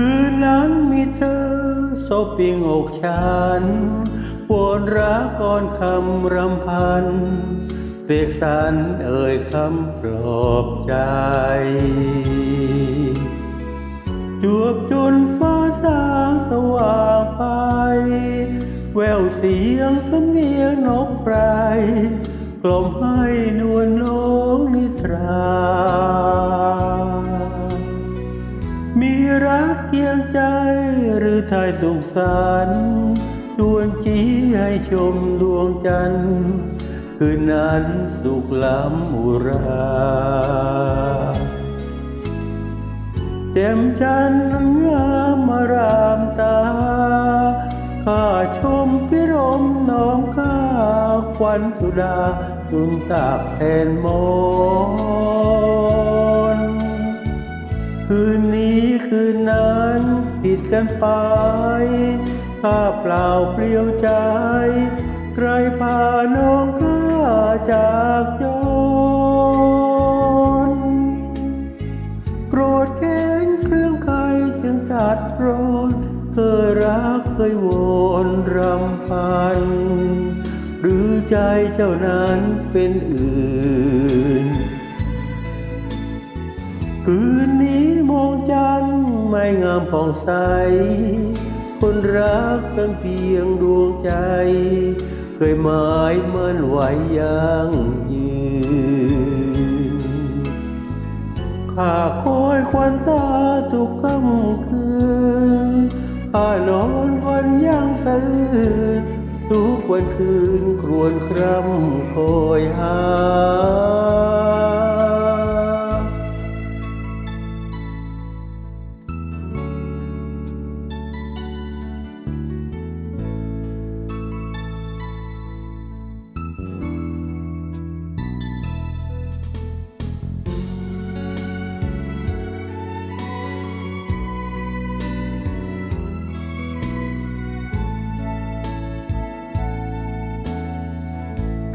คืนนั้นมีเธอโซปิงอกฉันปวอนรักก่อนคำรำพันเสกสรรเอ่ยคำปลอบใจ จวบจนฟ้าสางสว่างไป แววเสียงสำเนียงนกไพรกล่อมให้นวลน้องนิทราือทายสุขสันต์ชวนจีให้ชมดวงจันทร์คืนนั้นสุขล้ำอุราเต็มจันทร์งามมารามตาข้าชมพิรมน้องข้าควันสุดาตุนตากแทนม กันไปข้าเปล่าเปลี่ยวใจ ใครพาน้องข้าจากจนโกรธแค้นเครื่องใครจึงตัดร้อนเคยรักเคยโวนรำพัน หรือใจเจ้านั้นเป็นอื่น คืนนี้มองจันไม่งามผ่องใส คนรักกันเพียงดวงใจ เคยหมายมั่นไว้ยังยืนข้าคอยควันตาทุกค่ำคืนข้านอนวันยังสื่นทุกวันคืนครวญคร่ำคอยหา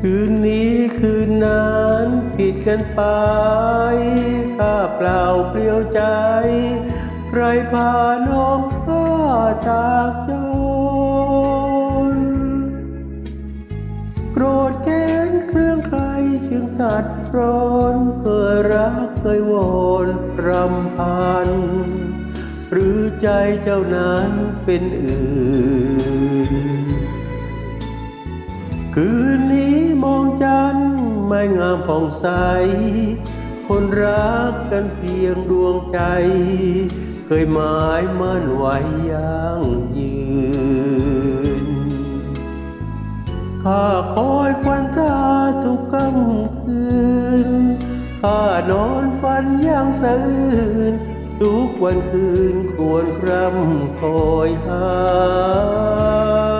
คืนนี้คืนนั้นผิดกันไป ข้าเปล่าเปลี่ยวใจ ใครพาน้องข้าจากจนโกรธแค้นเครื่องใครจึงตัดร้อนเคยรักเคยวนรำพัน หรือใจเจ้านั้นเป็นอื่น คืนนี้ จันทร์ไม่งามผ่องใส คนรักกันเพียงดวงใจ เคยหมายมั่นไว้ยังยืน ข้าคอยควันตาทุกค่ำคืน ข้านอนฝันอยังสะอื้นทุกวันคืนควรคร่ำคอยหา